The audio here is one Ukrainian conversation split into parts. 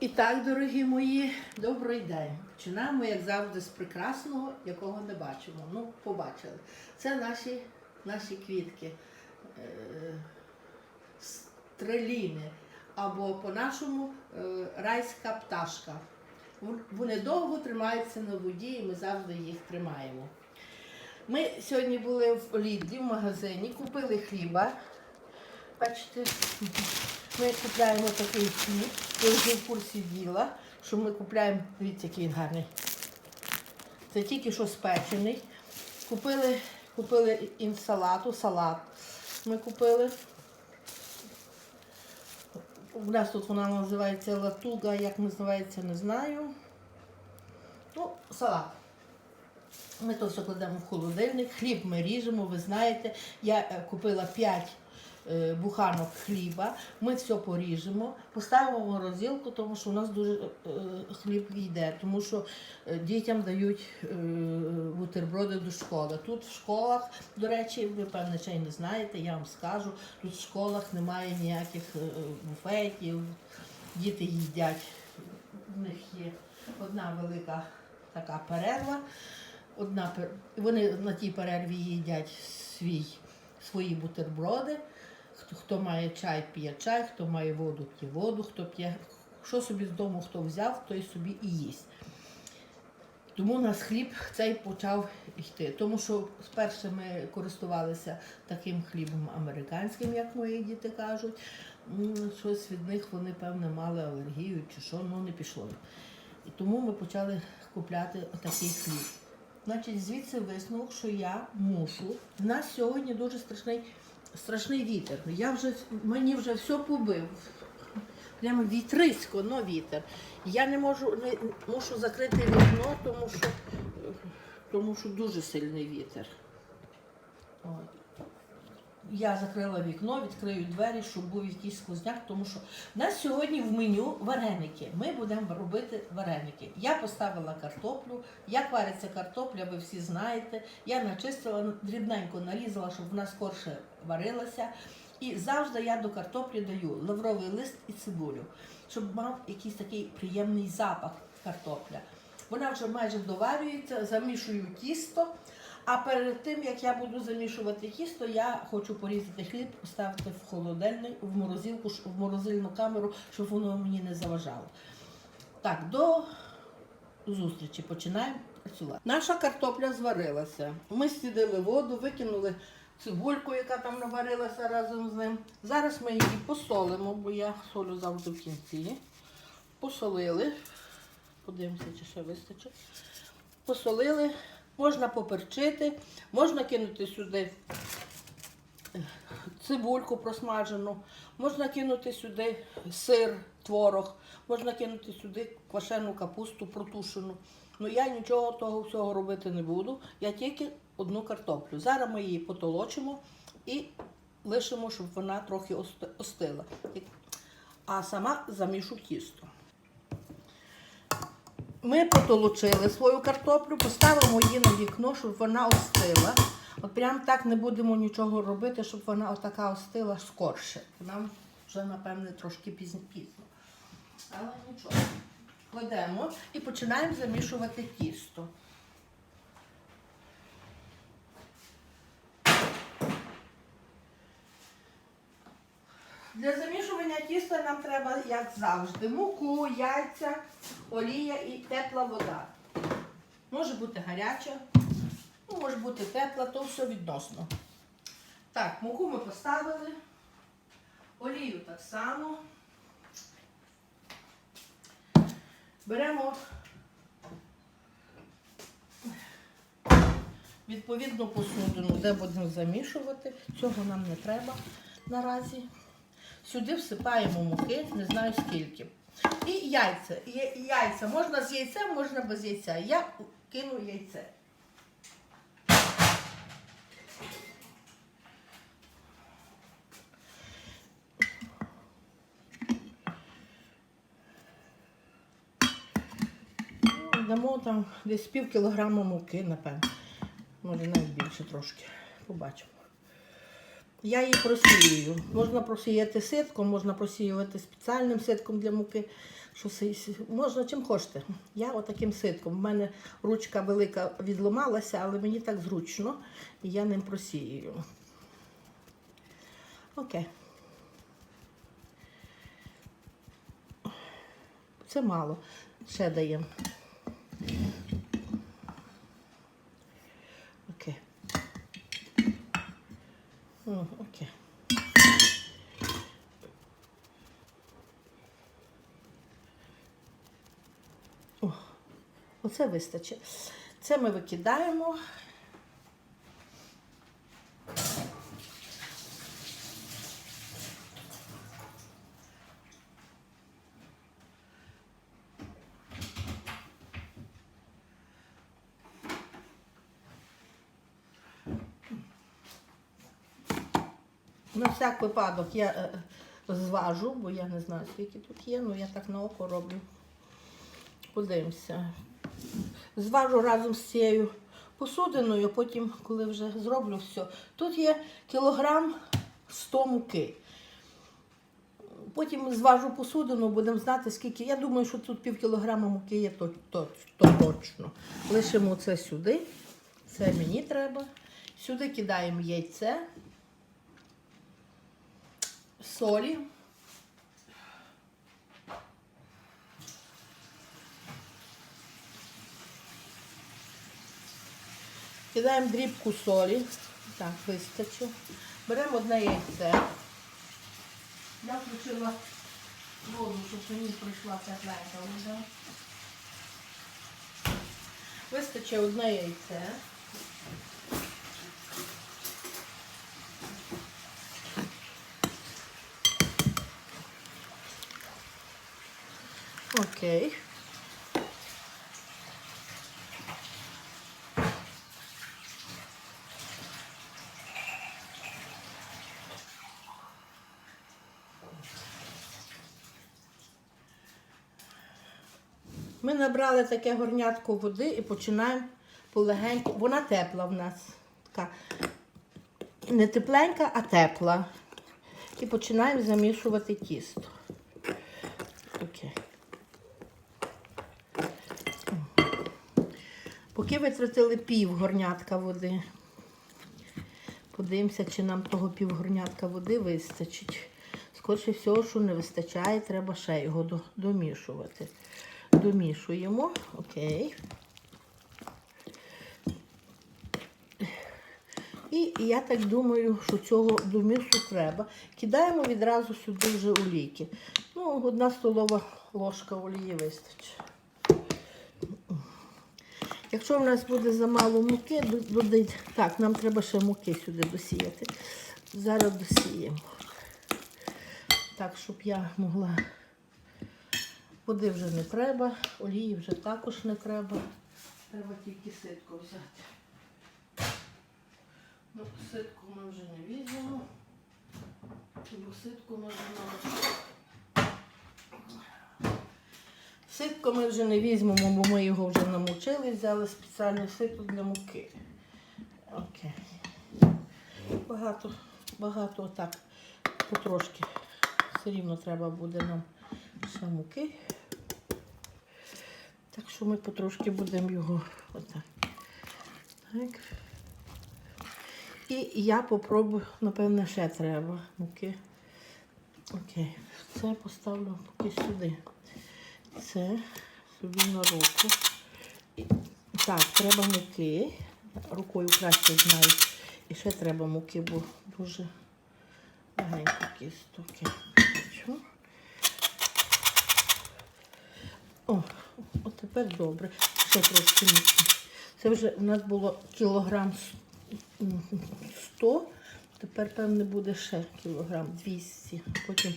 І так, дорогі мої, добрий день. Починаємо, як завжди, з прекрасного, якого не бачимо. Ну, побачили. Це наші, наші квітки, е, стреліни, або по-нашому е, райська пташка. Вони довго тримаються на воді, і ми завжди їх тримаємо. Ми сьогодні були в Лідлі, в магазині, купили хліба. Бачите, ми купляємо такий хліб. Я вже в курсі діла, що ми купляємо, дивіться, який він гарний. Це тільки що спечений. Купили, купили інсалату, салат. Ми купили. У нас тут вона називається латуга, як називається, не знаю. Ну, салат. Ми то все кладемо в холодильник, хліб ми ріжемо, ви знаєте. Я е, купила 5 е, буханок хліба, ми все поріжемо, поставимо в морозилку, тому що у нас дуже е, хліб йде, тому що е, дітям дають е, бутерброди до школи. Тут в школах, до речі, ви певне ще й не знаєте, я вам скажу, тут в школах немає ніяких е, буфетів, діти їдять. У них є одна велика така перерва. Одна вони на тій перерві їдять свій, свої бутерброди. Хто, має чай, п'є чай, хто має воду, п'є воду, хто п'є. Що собі з дому хто взяв, той собі і їсть. Тому у нас хліб цей почав йти. Тому що спершу ми користувалися таким хлібом американським, як мої діти кажуть. Щось від них вони, певне, мали алергію чи що, ну не пішло. І тому ми почали купляти отакий хліб. Значить, звідси висновок, що я мушу. У нас сьогодні дуже страшний, страшний вітер. Я вже, мені вже все побив. Прямо вітрисько, но вітер. Я не можу, не, мушу закрити вікно, тому що, тому що дуже сильний вітер. От. Я закрила вікно, відкрию двері, щоб був якийсь сквозняк, тому що в нас сьогодні в меню вареники. Ми будемо робити вареники. Я поставила картоплю, як вариться картопля, ви всі знаєте. Я начистила, дрібненько нарізала, щоб вона скорше варилася. І завжди я до картоплі даю лавровий лист і цибулю, щоб мав якийсь такий приємний запах картопля. Вона вже майже доварюється, замішую тісто. А перед тим, як я буду замішувати тісто, я хочу порізати хліб, поставити в холодильник, в морозилку, в морозильну камеру, щоб воно мені не заважало. Так, до зустрічі починаємо працювати. Наша картопля зварилася. Ми стідили воду, викинули цибульку, яка там наварилася разом з ним. Зараз ми її посолимо, бо я солю завжди в кінці. Посолили. Подивимося, чи ще вистачить. Посолили, можна поперчити, можна кинути сюди цибульку просмажену, можна кинути сюди сир, творог, можна кинути сюди квашену капусту протушену. Ну я нічого того всього робити не буду. Я тільки одну картоплю. Зараз ми її потолочимо і лишимо, щоб вона трохи остила. А сама замішу тісто. Ми потолочили свою картоплю, поставимо її на вікно, щоб вона остила. От прям так не будемо нічого робити, щоб вона отака остила скорше. Нам вже, напевне, трошки пізно. Але нічого. Кладемо і починаємо замішувати тісто. Для замішування тіста нам треба, як завжди, муку, яйця, олія і тепла вода. Може бути гаряча, ну, може бути тепла, то все відносно. Так, муку ми поставили, олію так само. Беремо відповідну посудину, де будемо замішувати. Цього нам не треба наразі. Сюди всипаємо муки, не знаю скільки. І яйця. Яйця. Можна з яйцем, можна без яйця. Я кину яйце. Ну, Дамо там десь пів кілограма муки, напевно. Може навіть більше трошки. Побачимо. Я її просіюю. Можна просіяти ситком, можна просіювати спеціальним ситком для муки. Що можна чим хочете. Я отаким ситком. У мене ручка велика відламалася, але мені так зручно, і я ним просіюю. Окей. Це мало. Ще даємо. Окей. О, окей. О, оце вистачить. Це ми викидаємо. На всяк випадок я е, зважу, бо я не знаю, скільки тут є, ну я так на око роблю. Подивимося. Зважу разом з цією посудиною, потім, коли вже зроблю все. Тут є кілограм 100 муки. Потім зважу посудину, будемо знати, скільки. Я думаю, що тут пів кілограма муки є то, то, то точно. Лишимо це сюди. Це мені треба. Сюди кидаємо яйце солі. Кидаємо дрібку солі. Так, вистачить. Беремо одне яйце. Я включила воду, щоб мені прийшла тепленька вода. Вистачить одне яйце. Окей. Ми набрали таке горнятко води і починаємо полегеньку. Вона тепла в нас. Така не тепленька, а тепла. І починаємо замішувати тісто. Окей. Поки витратили пів горнятка води. Подивимося, чи нам того пів горнятка води вистачить. Скоріше всього, що не вистачає, треба ще його домішувати. Домішуємо. Окей. І я так думаю, що цього домісу треба. Кидаємо відразу сюди вже олійки. Ну, одна столова ложка олії вистачить. Якщо в нас буде замало муки, до- Так, нам треба ще муки сюди досіяти. Зараз досіємо. Так, щоб я могла. Води вже не треба, олії вже також не треба. Треба тільки ситку взяти. Ну, ситку ми вже не візьмемо. Бо ситку ми вже нам. Ситко ми вже не візьмемо, бо ми його вже намочили, взяли спеціальне сито для муки. Окей. Багато, багато отак, потрошки. Все рівно треба буде нам ще муки. Так що ми потрошки будемо його отак. Так. І я попробую, напевне, ще треба муки. Окей. Це поставлю поки сюди. Це собі на руку. Так, треба муки. Рукою краще знаю. І ще треба муки, бо дуже легенько кісто. Окей. Бачу. О, от тепер добре. Ще трошки муки. Це вже у нас було кілограм 100, тепер, певне, буде ще кілограм 200. Потім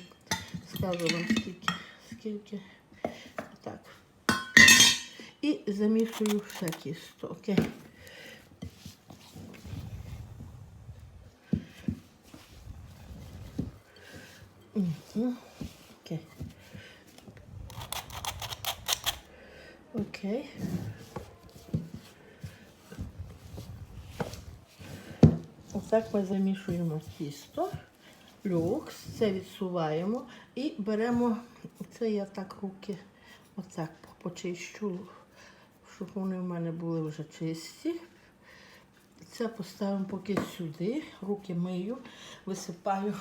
скажу вам скільки. скільки. Так. І замішую ще тісто. Окей. Мгм. Окей. Окей. Так ми замішуємо тісто, люкс, це відсуваємо і беремо, це я так руки отак почищу, щоб вони в мене були вже чисті. Це поставимо поки сюди, руки мию, висипаю.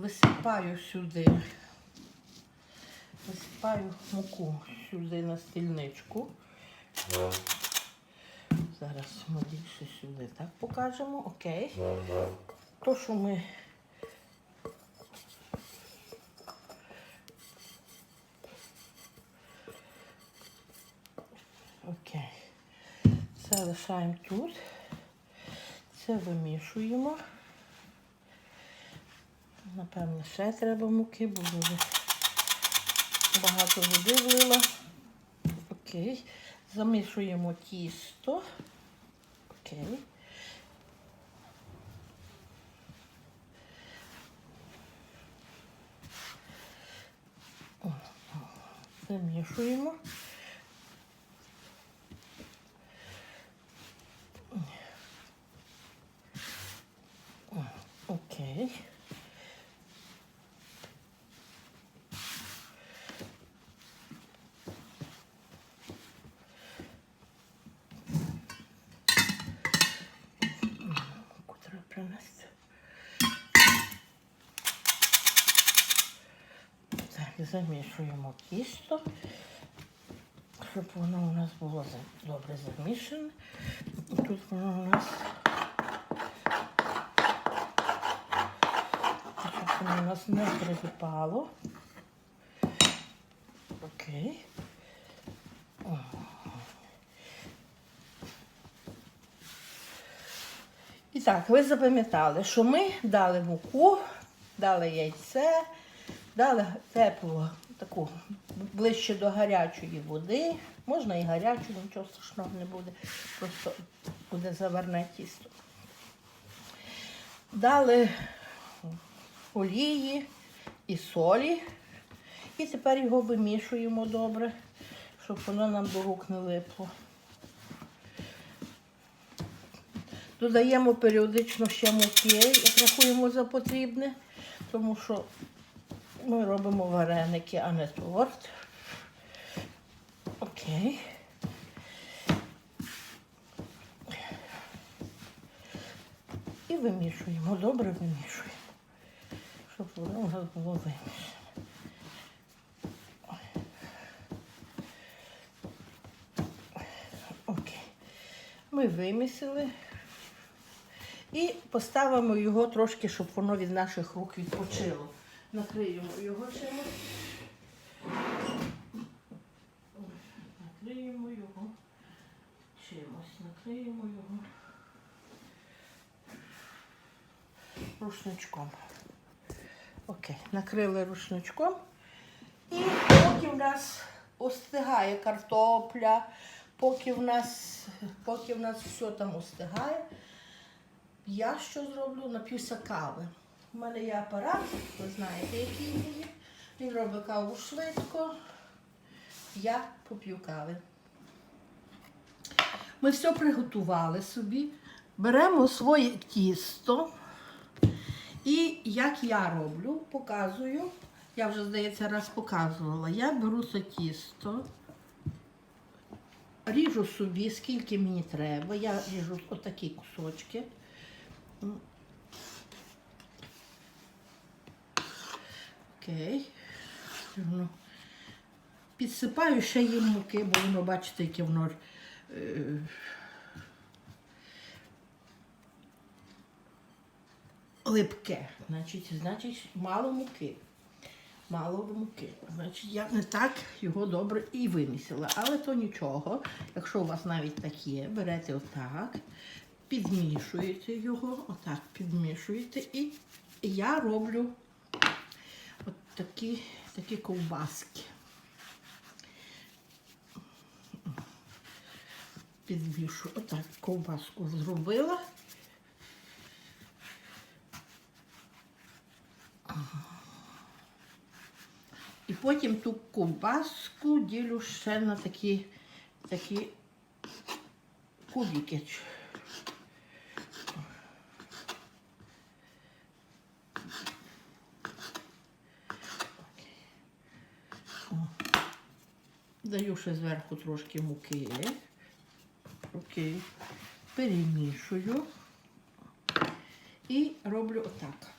Висипаю сюди. Висипаю муку сюди на стільничку. Зараз ми більше сюди так покажемо. Окей. То, що ми. Окей. Це лишаємо тут. Це вимішуємо. Напевно, ще треба муки, бо дуже багато води влила. Окей. Замішуємо тісто. Окей. Замішуємо. О, Окей. Муку треба принести. Замішуємо тісто, щоб воно у нас було добре замішане. І тут воно у нас, щоб воно у нас не прилипало. Окей. І так, ви запам'ятали, що ми дали муку, дали яйце, дали теплу, таку ближче до гарячої води. Можна і гарячу, нічого страшного не буде, просто буде заварне тісто. Дали олії і солі. І тепер його вимішуємо добре, щоб воно нам до рук не липло. Додаємо періодично ще муки, як рахуємо за потрібне, тому що ми робимо вареники, а не торт. Окей. І вимішуємо, добре вимішуємо, щоб воно нас було вимішане. Окей. Ми вимісили. І поставимо його трошки, щоб воно від наших рук відпочило. Накриємо його чимось. Накриємо його чимось, накриємо його рушничком. Окей, накрили рушничком. І поки в нас остигає картопля, поки в нас, поки в нас все там остигає, я що зроблю? Нап'юся кави. У мене є апарат, ви знаєте, який він є. Він робить каву швидко. Я поп'ю кави. Ми все приготували собі. Беремо своє тісто. І як я роблю, показую. Я вже, здається, раз показувала. Я беру це тісто, ріжу собі, скільки мені треба. Я ріжу отакі кусочки. Окей. Підсипаю ще їм муки, бо воно, бачите, яке воно е, липке. Значить, значить, мало муки. Мало муки. Значить, я не так його добре і вимісила. Але то нічого. Якщо у вас навіть так є, берете отак підмішуєте його, отак підмішуєте, і я роблю такі, такі ковбаски. Підвішу, отак ковбаску зробила. І потім ту ковбаску ділю ще на такі, такі кубики. О. Даю ще зверху трошки муки. Окей. Перемішую і роблю отак.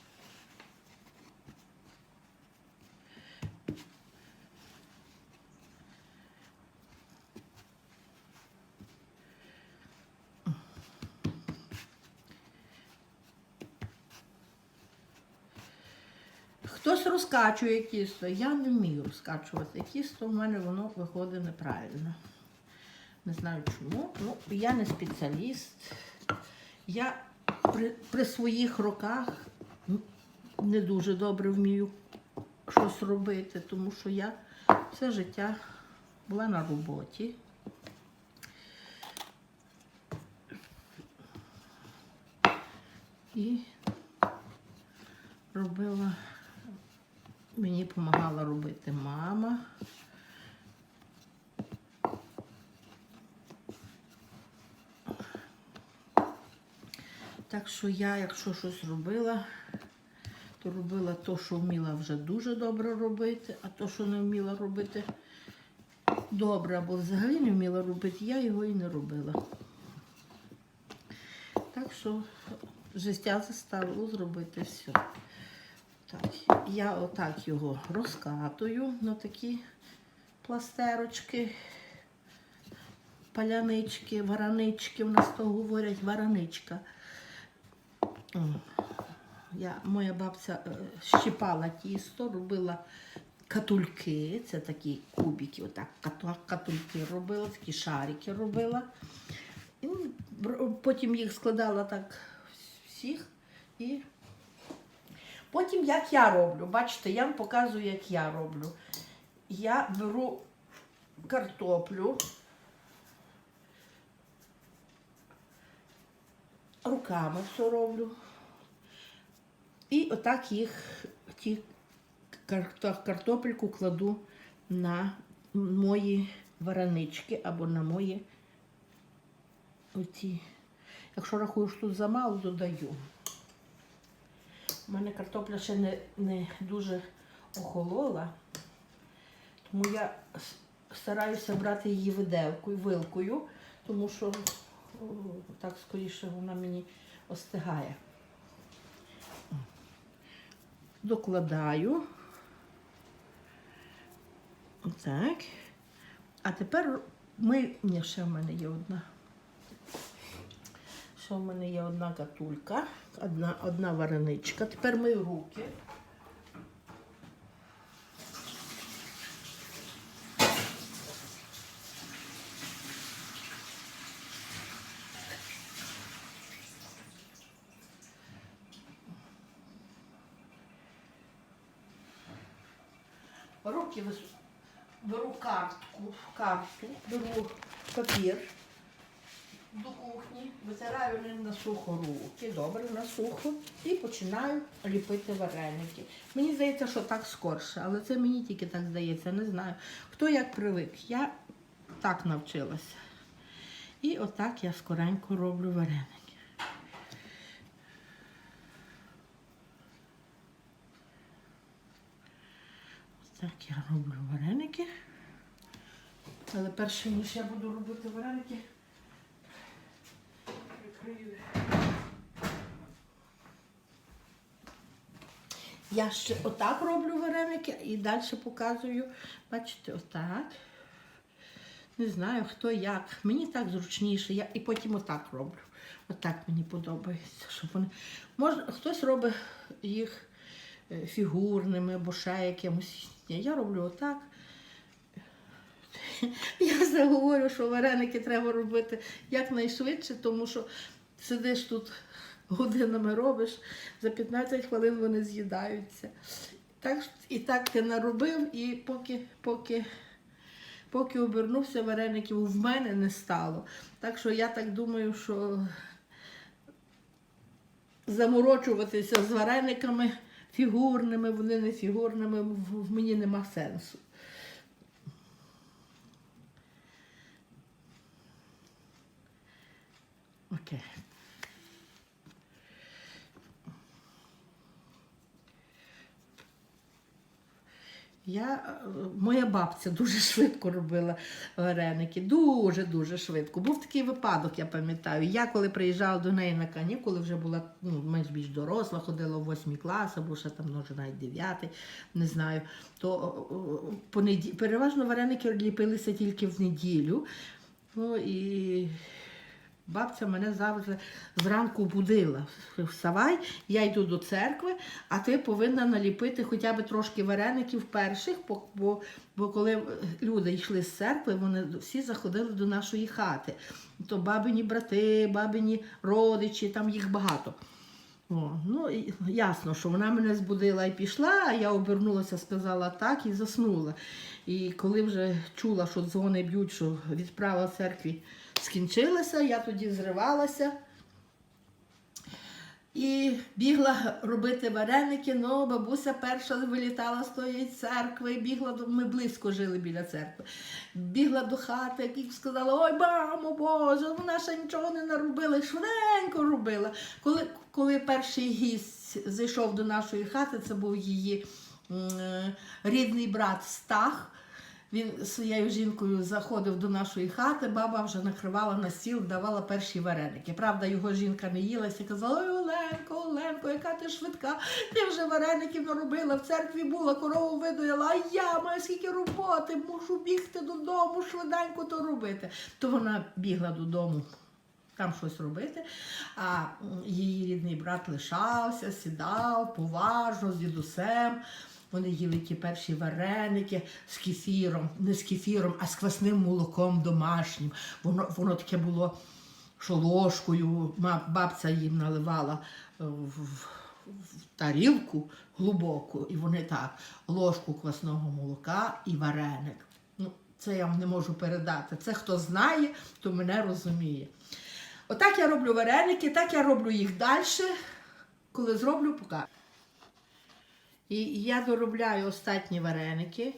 Розкачує тісто, я не вмію розкачувати тісто, в мене воно виходить неправильно. Не знаю чому. Ну, я не спеціаліст. Я при, при своїх роках не дуже добре вмію щось робити, тому що я все життя була на роботі. І робила, мені допомагала робити мама. Так що я, якщо щось робила, то робила то, що вміла вже дуже добре робити, а то, що не вміла робити добре, або взагалі не вміла робити, я його і не робила. Так що життя заставило зробити все. Так, я отак його розкатую на такі пластерочки, палянички, варанички. У нас то говорять вараничка. Я, моя бабця е, щипала тісто, робила катульки, це такі кубики, отак катульки робила, такі шарики робила. І потім їх складала так всіх і потім як я роблю. Бачите, я вам показую, як я роблю. Я беру картоплю, руками все роблю. І отак їх, ті картопельку кладу на мої варанички або на мої оці. Якщо рахую, що тут замало, додаю. У мене картопля ще не, не дуже охолола, тому я стараюся брати її виделкою, вилкою, тому що так скоріше вона мені остигає. Докладаю. Отак. А тепер ми. Ні, ще в мене є одна. Ще в мене є одна катулька, одна, одна вареничка. Тепер мию руки. Руки беру картку, карту, беру папір до кухні, витираю ним на сухо руки, добре на сухо, і починаю ліпити вареники. Мені здається, що так скорше, але це мені тільки так здається, не знаю. Хто як привик, я так навчилася. І отак я скоренько роблю вареники. Так я роблю вареники. Але перше, ніж я буду робити вареники. Я ще отак роблю вареники і далі показую. Бачите, отак. Не знаю, хто як. Мені так зручніше. Я і потім отак роблю. Отак мені подобається. Щоб вони... Може, хтось робить їх е, фігурними або ще якимось. Я роблю отак. Я все говорю, що вареники треба робити якнайшвидше, тому що сидиш тут годинами робиш, за 15 хвилин вони з'їдаються. Так, і так ти наробив, і поки, поки, поки обернувся, вареників в мене не стало. Так що я так думаю, що заморочуватися з варениками фігурними, вони не фігурними, в мені нема сенсу. Окей. Я, е, моя бабця дуже швидко робила вареники, дуже-дуже швидко. Був такий випадок, я пам'ятаю. Я коли приїжджала до неї на канікули, вже була ну, менш більш доросла, ходила в 8 клас, або ще там, може, навіть 9, не знаю. То о, о, переважно вареники ліпилися тільки в неділю. Ну, і Бабця мене завжди зранку будила. Вставай, я йду до церкви, а ти повинна наліпити хоча б трошки вареників перших, бо, бо, коли люди йшли з церкви, вони всі заходили до нашої хати. То бабині брати, бабині родичі, там їх багато. О, ну, ясно, що вона мене збудила і пішла, а я обернулася, сказала так і заснула. І коли вже чула, що дзвони б'ють, що відправа церкві скінчилася, я тоді зривалася і бігла робити вареники. Ну, бабуся перша вилітала з тої церкви, бігла до ми близько жили біля церкви. Бігла до хати і сказала: Ой, мамо, Боже, вона ще нічого не наробила, швиденько робила. Коли, коли перший гість зайшов до нашої хати, це був її м, е, рідний брат Стах. Він своєю жінкою заходив до нашої хати, баба вже накривала на стіл, давала перші вареники. Правда, його жінка не їлася казала: Ой, Оленко, Оленко, яка ти швидка, ти вже вареників наробила, в церкві була, корову видоїла, а я маю скільки роботи, мушу бігти додому, швиденько то робити. То вона бігла додому. Там щось робити, а її рідний брат лишався, сідав поважно з дідусем. Вони їли ті перші вареники з кефіром, не з кефіром, а з квасним молоком домашнім. Воно, воно таке було, що ложкою бабця їм наливала е, в, тарілку глибоку, і вони так, ложку квасного молока і вареник. Ну, це я вам не можу передати. Це хто знає, то мене розуміє. Отак я роблю вареники, так я роблю їх далі. Коли зроблю, покажу. І я доробляю останні вареники.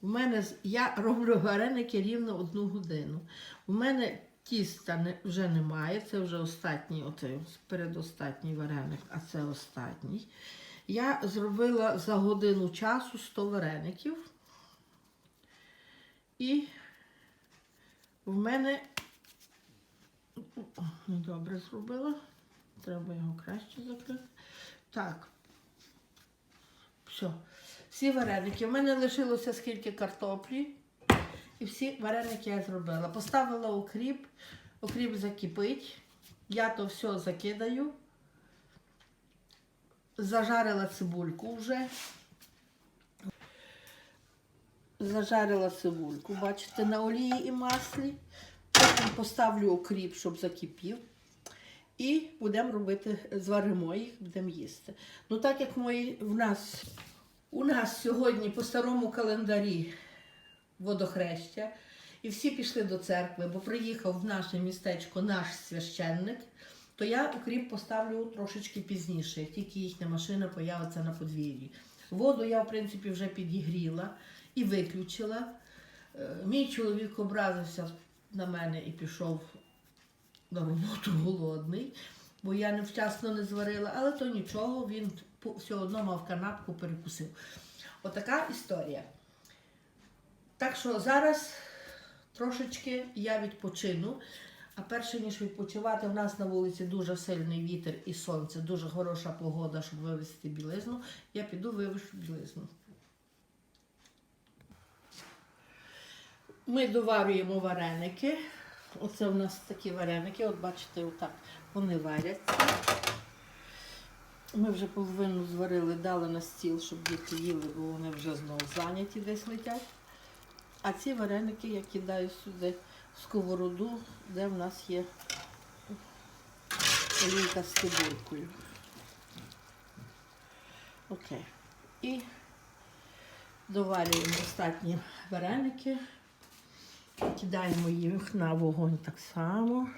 У мене я роблю вареники рівно одну годину. У мене тіста не, вже немає, це вже останній, оцей передостатній вареник, а це останній. Я зробила за годину часу 100 вареників. І в мене недобре зробила. Треба його краще закрити. Так. Все. Всі вареники. У мене лишилося скільки картоплі. І всі вареники я зробила. Поставила укріп, укріп закипить. Я то все закидаю. Зажарила цибульку вже. Зажарила цибульку, бачите, на олії і маслі. Потім поставлю укріп, щоб закипів. І будемо робити, зваримо їх, будемо їсти. Ну так як мої в нас, у нас сьогодні по старому календарі водохреща, і всі пішли до церкви, бо приїхав в наше містечко наш священник, то я укріп поставлю трошечки пізніше, як тільки їхня машина появиться на подвір'ї. Воду я, в принципі, вже підігріла і виключила. Е, Мій чоловік образився на мене і пішов на роботу голодний, бо я невчасно не зварила, але то нічого, він все одно мав канапку, перекусив. Отака історія. Так що зараз трошечки я відпочину. А перше ніж відпочивати, у нас на вулиці дуже сильний вітер і сонце, дуже хороша погода, щоб вивезти білизну. Я піду вивешу білизну. Ми доварюємо вареники. Оце у нас такі вареники, от бачите, отак вони варяться. Ми вже половину зварили, дали на стіл, щоб діти їли, бо вони вже знову зайняті десь летять. А ці вареники я кидаю сюди в сковороду, де в нас є олійка з цибулькою. Окей. І доварюємо останні вареники. Кидаємо їх на вогонь так само.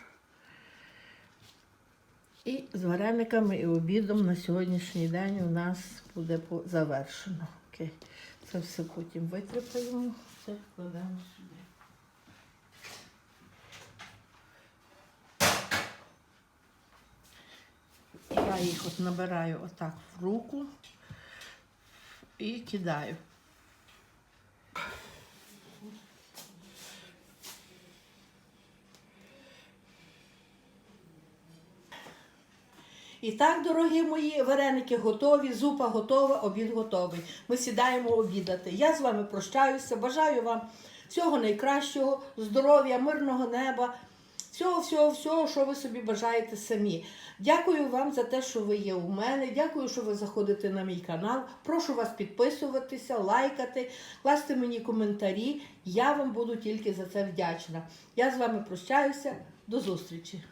І з варениками і обідом на сьогоднішній день у нас буде завершено. Окей. Це все потім витріпаємо, це вкладемо сюди. Я їх от набираю отак в руку і кидаю. І так, дорогі мої вареники готові, зупа готова, обід готовий. Ми сідаємо обідати. Я з вами прощаюся. Бажаю вам всього найкращого, здоров'я, мирного неба, всього, всього, всього, що ви собі бажаєте самі. Дякую вам за те, що ви є у мене. Дякую, що ви заходите на мій канал. Прошу вас підписуватися, лайкати, класти мені коментарі. Я вам буду тільки за це вдячна. Я з вами прощаюся. До зустрічі!